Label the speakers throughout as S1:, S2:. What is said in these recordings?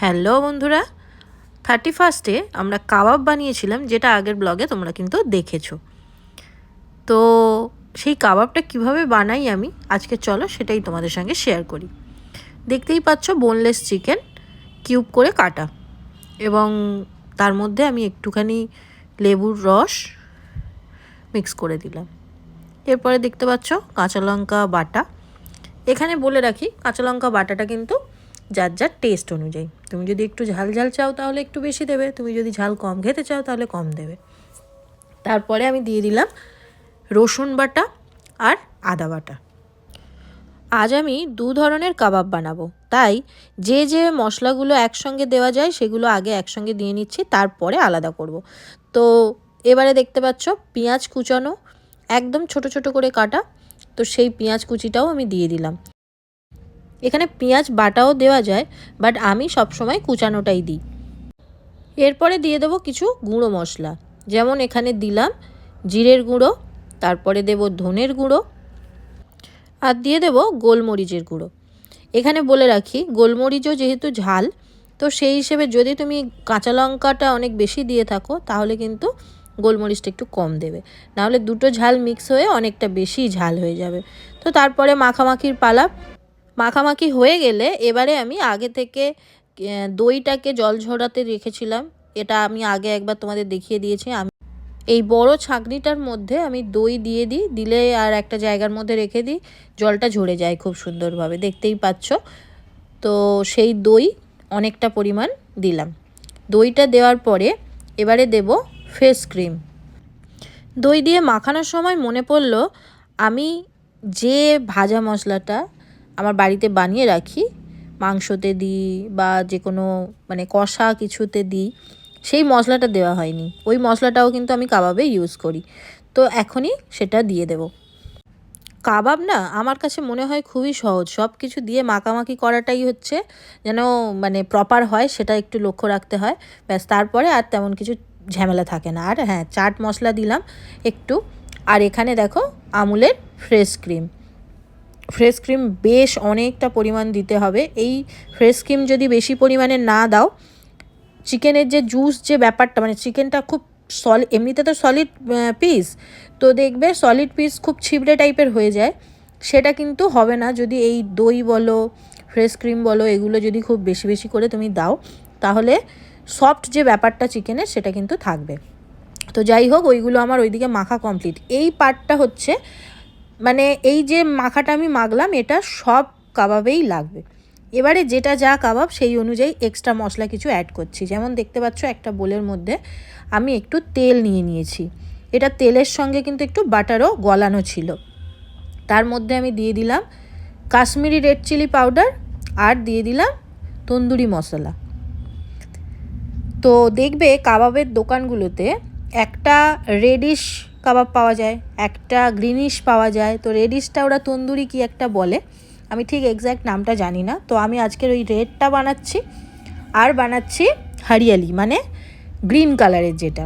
S1: Hello বন্ধুরা, thirty ফার্স্টে আমরা কাবাব বানিয়েছিলাম, যেটা আগের ব্লগে তোমরা কিন্তু দেখেছ। তো সেই কাবাবটা কীভাবে বানাই আমি, আজকে চলো সেটাই তোমাদের সঙ্গে শেয়ার করি। দেখতেই পাচ্ছ বোনলেস চিকেন কিউব করে কাটা। এবং তার মধ্যে আমি একটুখানি লেবুর রস মিক্স করে দিলাম। এরপরে দেখতে পাচ্ছ কাঁচা লঙ্কা বাটা। এখানে বলে রাখি, কাঁচা লঙ্কা বাটাটা কিন্তু যার যার টেস্ট অনুযায়ী। তুমি যদি একটু ঝাল ঝাল চাও তাহলে একটু বেশি দেবে, তুমি যদি ঝাল কম খেতে চাও তাহলে কম দেবে। তারপরে আমি দিয়ে দিলাম রসুন বাটা আর আদা বাটা। আজ আমি দু ধরনের কাবাব বানাবো। তাই যে যে মশলাগুলো একসঙ্গে দেওয়া যায় সেগুলো আগে একসঙ্গে দিয়ে নিচ্ছি, তারপরে আলাদা করব। তো এবারে দেখতে পাচ্ছ পেঁয়াজ কুচানো, একদম ছোট ছোট করে কাটা। তো সেই পেঁয়াজ কুচিটাও আমি দিয়ে দিলাম। এখানে পেঁয়াজ বাটাও দেওয়া যায় বাট আমি সবসময় কুচানোটাই দিই। এরপরে দিয়ে দেবো কিছু গুঁড়ো মশলা। যেমন এখানে দিলাম জিরের গুঁড়ো, তারপরে দেব ধনের গুঁড়ো, আর দিয়ে দেব গোলমরিচের গুঁড়ো। এখানে বলে রাখি, গোলমরিচও যেহেতু ঝাল, তো সেই হিসেবে যদি তুমি কাঁচা লঙ্কাটা অনেক বেশি দিয়ে থাকো, তাহলে কিন্তু গোলমরিচটা একটু কম দেবে। নাহলে দুটো ঝাল মিক্স হয়ে অনেকটা বেশি ঝাল হয়ে যাবে। তো তারপরে মাখামাখির পালা মাখামাখি হয়ে গেলে এবারে আমি আগে থেকে দইটাকে জল ঝরাতে রেখেছিলাম। এটা আমি আগে একবার তোমাদের দেখিয়ে দিয়েছি। আমি এই বড় ছাঁকনিটার মধ্যে আমি দই দিয়ে দিই, দিলে আর একটা জায়গার মধ্যে রেখে দিই, জলটা ঝরে যায় খুব সুন্দরভাবে, দেখতেই পাচ্ছ। তো সেই দই অনেকটা পরিমাণ দিলাম। দইটা দেওয়ার পরে এবারে দেব ফেস ক্রিম। দই দিয়ে মাখানোর সময় মনে পড়ল, আমি যে ভাজা মশলাটা আমার বাড়িতে বানিয়ে রাখি। মাংসতে দিই বা যে কোনো মানে কষা কিছুতে দিই। সেই মশলাটা দেওয়া হয়নি। ওই মশলাটাও কিন্তু আমি কাবাবে ইউজ করি। তো এখনই সেটা দিয়ে দেব। কাবাব না আমার কাছে মনে হয় খুবই সহজ। সব কিছু দিয়ে মাখামাখি করাটাই হচ্ছে যেন মানে প্রপার হয়, সেটা একটু লক্ষ্য রাখতে হয়। ব্যাস, তারপরে আর তেমন কিছু ঝামেলা থাকে না। আর হ্যাঁ চাট মশলা দিলাম একটু। আর এখানে দেখো আমুলের ফ্রেশ ক্রিম ফ্রেশ ক্রিম বেশ অনেকটা পরিমাণ দিতে হবে। এই ফ্রেশ ক্রিম যদি বেশি পরিমাণে না দাও, চিকেনের যে জুস যে ব্যাপারটা মানে চিকেনটা খুব সলি এমনিতে তো সলিড পিস তো দেখবে সলিড পিস খুব ছিবড়ে টাইপের হয়ে যায়। সেটা কিন্তু হবে না। যদি এই দই বলো ফ্রেশ ক্রিম বলো, এগুলো যদি খুব বেশি বেশি করে তুমি দাও, তাহলে সফট যে ব্যাপারটা চিকেনের, সেটা কিন্তু থাকবে। তো যাই হোক, ওইগুলো আমার ওইদিকে মাখা কমপ্লিট এই পার্টটা হচ্ছে মানে এই যে মাখাটা আমি মাখলাম, এটা সব কাবাবেই লাগবে। এবারে যেটা যা কাবাব, সেই অনুযায়ী এক্সট্রা মশলা কিছু অ্যাড করছি। যেমন দেখতে পাচ্ছ, একটা বোলের মধ্যে আমি একটু তেল নিয়ে নিয়েছি। এটা তেলের সঙ্গে কিন্তু একটু বাটারও গলানো ছিল। তার মধ্যে আমি দিয়ে দিলাম কাশ্মীরি রেড চিলি পাউডার আর দিয়ে দিলাম তন্দুরি মশলা। তো দেখবে কাবাবের দোকানগুলোতে একটা রেডিশ কাবাব পাওয়া যায়, একটা গ্রিনিশ পাওয়া যায়। তো রেডিশটা ওরা তন্দুরি কি একটা বলে, আমি ঠিক এক্স্যাক্ট নামটা জানি না। তো আমি আজকের ওই রেডটা বানাচ্ছি, আর বানাচ্ছি হারিয়ালি মানে গ্রিন কালারের যেটা।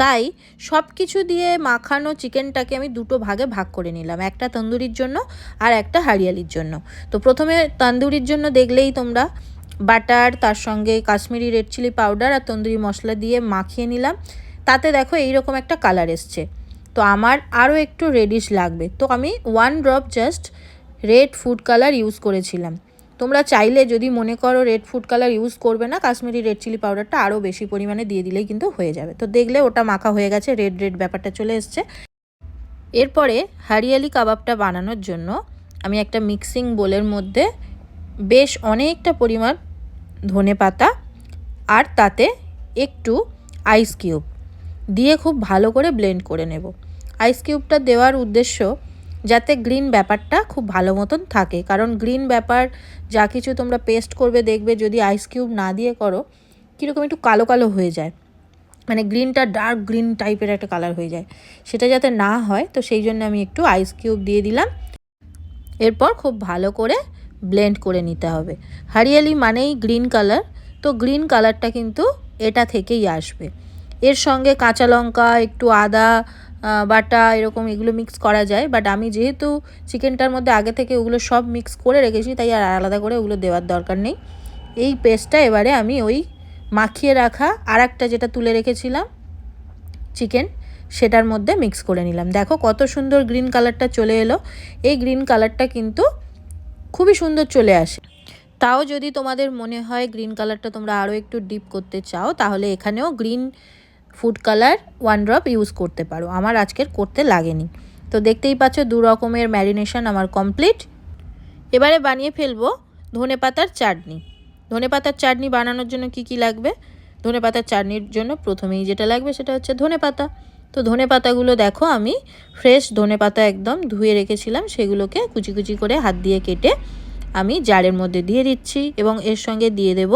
S1: তাই সব কিছু দিয়ে মাখানো চিকেনটাকে আমি দুটো ভাগে ভাগ করে নিলাম, একটা তন্দুরির জন্য আর একটা হারিয়ালির জন্য। তো প্রথমে তন্দুরির জন্য দেখলেই তোমরা বাটার, তার সঙ্গে কাশ্মীরি রেড চিলি পাউডার আর তন্দুরি মশলা দিয়ে মাখিয়ে নিলাম। তাতে দেখো এইরকম একটা কালার এসছে। তো আমার আরও একটু রেডিশ লাগবে। তো আমি one drop just red food colour use করেছিলাম। তোমরা চাইলে যদি মনে করো রেড ফুড কালার ইউজ করবে না, কাশ্মীরি রেড চিলি পাউডারটা আরও বেশি পরিমাণে দিয়ে দিলেই কিন্তু হয়ে যাবে। তো দেখলে ওটা মাখা হয়ে গেছে রেড রেড ব্যাপারটা চলে এসছে। এরপরে হারিয়ালি কাবাবটা বানানোর জন্য আমি একটা মিক্সিং বোলের মধ্যে বেশ অনেকটা পরিমাণ ধনে পাতা আর তাতে একটু আইস কিউব দিয়ে খুব ভালো করে ব্লেন্ড করে নেব। আইস কিউবটা দেওয়ার উদ্দেশ্য যাতে গ্রিন ব্যাপারটা খুব ভালো মতন থাকে। কারণ গ্রিন ব্যাপার যা কিছু তোমরা পেস্ট করবে, দেখবে যদি আইস কিউব না দিয়ে করো, কীরকম একটু কালো কালো হয়ে যায়। মানে গ্রিনটা ডার্ক গ্রিন টাইপের একটা কালার হয়ে যায়। সেটা যাতে না হয়, তো সেই জন্য আমি একটু আইস কিউব দিয়ে দিলাম। এরপর খুব ভালো করে ব্লেন্ড করে নিতে হবে। হারিয়ালি মানেই গ্রিন কালার তো গ্রিন কালারটা কিন্তু এটা থেকেই আসবে। এর সঙ্গে কাঁচা লঙ্কা, একটু আদা বাটা এরকম এগুলো মিক্স করা যায়। বাট আমি যেহেতু চিকেনটার মধ্যে আগে থেকে ওগুলো সব মিক্স করে রেখেছি, তাই আর আলাদা করে ওগুলো দেওয়ার দরকার নেই। এই পেস্টটা এবারে আমি ওই মাখিয়ে রাখা আর একটা যেটা তুলে রেখেছিলাম চিকেন সেটার মধ্যে মিক্স করে নিলাম। দেখো কত সুন্দর গ্রিন কালারটা চলে এলো। এই গ্রিন কালারটা কিন্তু খুবই সুন্দর চলে আসে। তাও যদি তোমাদের মনে হয় গ্রিন কালারটা তোমরা আরও একটু ডিপ করতে চাও, তাহলে এখানেও green food colour one drop use করতে পারো। আমার আজকের করতে লাগেনি। তো দেখতেই পাচ্ছ দু রকমের ম্যারিনেশন আমার কমপ্লিট। এবারে বানিয়ে ফেলব ধনে পাতার চাটনি। ধনে পাতার চাটনি বানানোর জন্য কি কি লাগবে? ধনে পাতার চাটনির জন্য প্রথমেই যেটা লাগবে সেটা হচ্ছে ধনে পাতা। তো ধনে পাতাগুলো দেখো আমি ফ্রেশ ধনে পাতা একদম ধুয়ে রেখেছিলাম, সেগুলোকে কুচি কুচি করে হাত দিয়ে কেটে আমি জারের মধ্যে দিয়ে দিচ্ছি এবং এর সঙ্গে দিয়ে দেব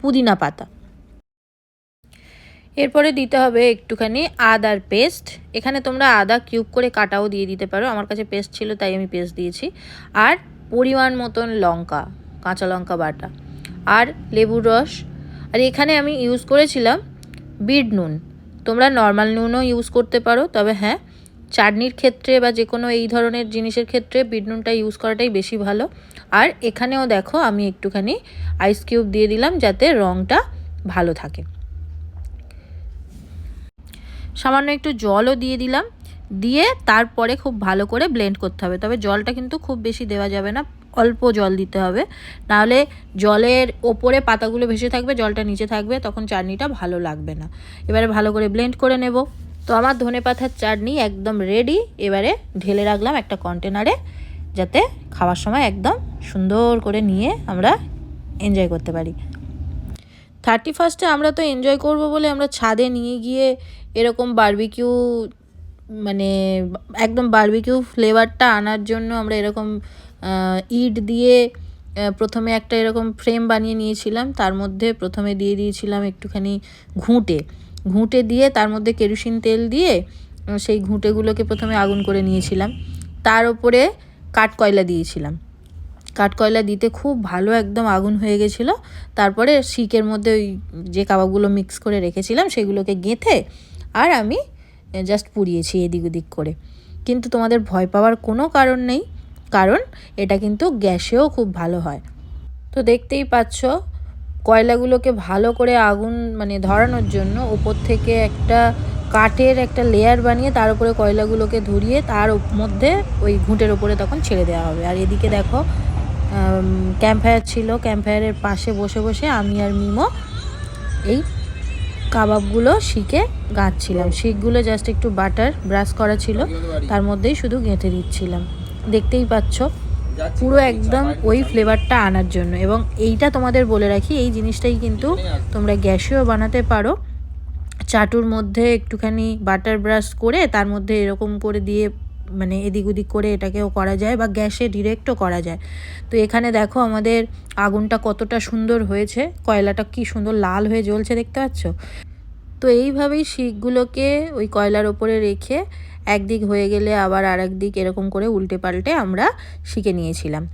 S1: পুদিনা পাতা। এরপরে দিতে হবে একটুখানি আদার পেস্ট। এখানে তোমরা আদা কিউব করে কাটাও দিয়ে দিতে পারো। আমার কাছে পেস্ট ছিল, তাই আমি পেস্ট দিয়েছি। আর পরিমাণ মতন লঙ্কা, কাঁচা লঙ্কা বাটা। আর লেবুর রস। আর এখানে আমি ইউজ করেছিলাম বিট নুন। তোমরা নর্মাল নুনও ইউজ করতে পারো, তবে হ্যাঁ চাটনির ক্ষেত্রে বা যে কোনো এই ধরনের জিনিসের ক্ষেত্রে বিট নুনটা ইউজ করাটাই বেশি ভালো। আর এখানেও দেখো, আমি একটুখানি আইস কিউব দিয়ে দিলাম যাতে রঙটা ভালো থাকে। সামান্য একটু জলও দিয়ে দিলাম। দিয়ে তারপরে খুব ভালো করে ব্লেন্ড করতে হবে। তবে জলটা কিন্তু খুব বেশি দেওয়া যাবে না, অল্প জল দিতে হবে। নাহলে জলের ওপরে পাতাগুলো ভেসে থাকবে, জলটা নিচে থাকবে, তখন চাটনিটা ভালো লাগবে না। এবারে ভালো করে ব্লেন্ড করে নেব। তো আমার ধনে পাতার চাটনি একদম রেডি এবারে ঢেলে রাখলাম একটা কন্টেনারে যাতে খাওয়ার সময় একদম সুন্দর করে নিয়ে আমরা এনজয় করতে পারি। থার্টি ফার্স্টে আমরা তো এনজয় করব বলে আমরা ছাদে নিয়ে গিয়ে এরকম বারবিকিউ মানে একদম বারবিকিউ ফ্লেভারটা আনার জন্য আমরা এরকম ইট দিয়ে প্রথমে একটা এরকম ফ্রেম বানিয়ে নিয়েছিলাম। তার মধ্যে প্রথমে দিয়ে দিয়েছিলাম একটুখানি ঘুঁটে। ঘুঁটে দিয়ে তার মধ্যে কেরোসিন তেল দিয়ে সেই ঘুঁটেগুলোকে প্রথমে আগুন করে নিয়েছিলাম। তার উপরে কাঠকয়লা দিয়েছিলাম। কাঠকয়লা দিতে খুব ভালো একদম আগুন হয়ে গেছিল। তারপরে শিকের মধ্যে ওই যে কাবাবগুলো মিক্স করে রেখেছিলাম, সেগুলোকে গেঁথে আর আমি জাস্ট পুড়িয়েছি এদিক ওদিক করে। কিন্তু তোমাদের ভয় পাওয়ার কোনো কারণ নেই, কারণ এটা কিন্তু গ্যাসেও খুব ভালো হয়। তো দেখতেই পাচ্ছ, কয়লাগুলোকে ভালো করে আগুন মানে ধরানোর জন্য ওপর থেকে একটা কাঠের একটা লেয়ার বানিয়ে তার উপরে কয়লাগুলোকে ধরিয়ে তার মধ্যে ওই ঘুঁটের ওপরে তখন ছেড়ে দেওয়া হবে। আর এদিকে দেখো ক্যাম্পফায়ার ছিল ক্যাম্পফায়ারের পাশে বসে বসে আমি আর মিমো এই কাবাবগুলো শিখে গাঁথছিলাম শিখগুলো জাস্ট একটু বাটার ব্রাশ করা ছিল, তার মধ্যেই শুধু গেঁথে দিচ্ছিলাম। দেখতেই পাচ্ছ, পুরো একদম ওই ফ্লেভারটা আনার জন্য। এবং এইটা তোমাদের বলে রাখি, এই জিনিসটাই কিন্তু তোমরা গ্যাসেও বানাতে পারো। চাটুর মধ্যে একটুখানি বাটার ব্রাশ করে, তার মধ্যে এরকম করে দিয়ে মানে এদিক ওদিক করে এটাকেও করা যায় বা গ্যাসে ডিরেক্টও করা যায়। তো এখানে দেখো আমাদের আগুনটা কতটা সুন্দর হয়েছে, কয়লাটা কি সুন্দর লাল হয়ে জ্বলছে দেখতে পাচ্ছ? তো এইভাবেই শিকগুলোকে ওই কয়লার ওপরে রেখে একদিক হয়ে গেলে আবার আর দিক এরকম করে উল্টে পাল্টে আমরা শিখে নিয়েছিলাম।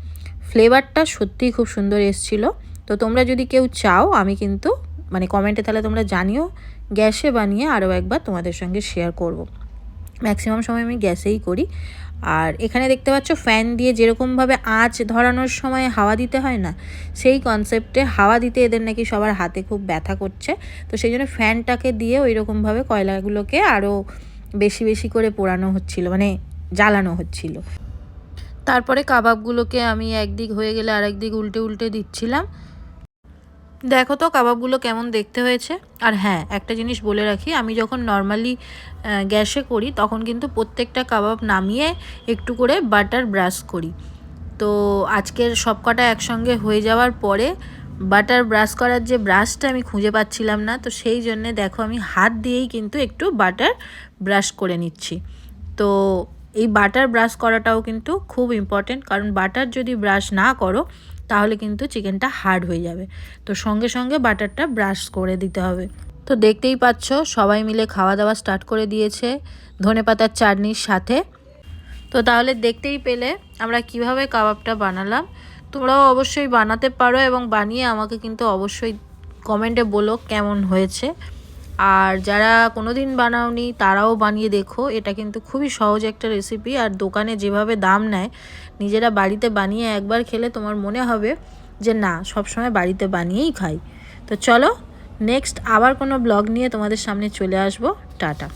S1: ফ্লেভারটা সত্যিই খুব সুন্দর এসছিলো। তো তোমরা যদি কেউ চাও, আমি কিন্তু মানে কমেন্টে তাহলে তোমরা জানিও, গ্যাসে বানিয়ে আরও একবার তোমাদের সঙ্গে শেয়ার করব। ম্যাক্সিমাম সময় আমি গ্যাসেই করি। আর এখানে দেখতে পাচ্ছ ফ্যান দিয়ে যেরকমভাবে আঁচ ধরানোর সময় হাওয়া দিতে হয় না, সেই কনসেপ্টে হাওয়া দিতে এদের নাকি সবার হাতে খুব ব্যথা করছে। তো সেই জন্য ফ্যানটাকে দিয়ে ওই রকমভাবে কয়লাগুলোকে আরও বেশি বেশি করে পোড়ানো হচ্ছিল মানে জ্বালানো হচ্ছিল। তারপরে কাবাবগুলোকে আমি একদিক হয়ে গেলে আরেক দিক উল্টে উল্টে দিচ্ছিলাম। দেখো তো কাবাবগুলো কেমন দেখতে হয়েছে। আর হ্যাঁ একটা জিনিস বলে রাখি, আমি যখন নর্মালি গ্যাসে করি, তখন কিন্তু প্রত্যেকটা কাবাব নামিয়ে একটু করে বাটার ব্রাশ করি। তো আজকের সব কটা একসঙ্গে হয়ে যাওয়ার পরে বাটার ব্রাশ করার যে ব্রাশটা আমি খুঁজে পাচ্ছিলাম না, তো সেই জন্যে দেখো আমি হাত দিয়েই কিন্তু একটু বাটার ব্রাশ করে নিচ্ছি। তো এই বাটার ব্রাশ করাটাও কিন্তু খুব ইম্পর্টেন্ট কারণ বাটার যদি ব্রাশ না করো তাহলে কিন্তু চিকেনটা হার্ড হয়ে যাবে। তো সঙ্গে সঙ্গে বাটারটা ব্রাশ করে দিতে হবে। তো দেখতেই পাচ্ছ, সবাই মিলে খাওয়া দাওয়া স্টার্ট করে দিয়েছে ধনে পাতার চাটনির সাথে। তো তাহলে দেখতেই পেলে আমরা কীভাবে কাবাবটা বানালাম। তোমরাও অবশ্যই বানাতে পারো এবং বানিয়ে আমাকে কিন্তু অবশ্যই কমেন্টে বলো কেমন হয়েছে। আর যারা কোনো দিন বানাওনি, তারাও বানিয়ে দেখো। এটা কিন্তু খুবই সহজ একটা রেসিপি আর দোকানে যেভাবে দাম নেয়, নিজেরা বাড়িতে বানিয়ে একবার খেলে তোমার মনে হবে যে না, সবসময় বাড়িতে বানিয়েই খাই। তো চলো নেক্সট আবার কোনো ব্লগ নিয়ে তোমাদের সামনে চলে আসব। টাটা।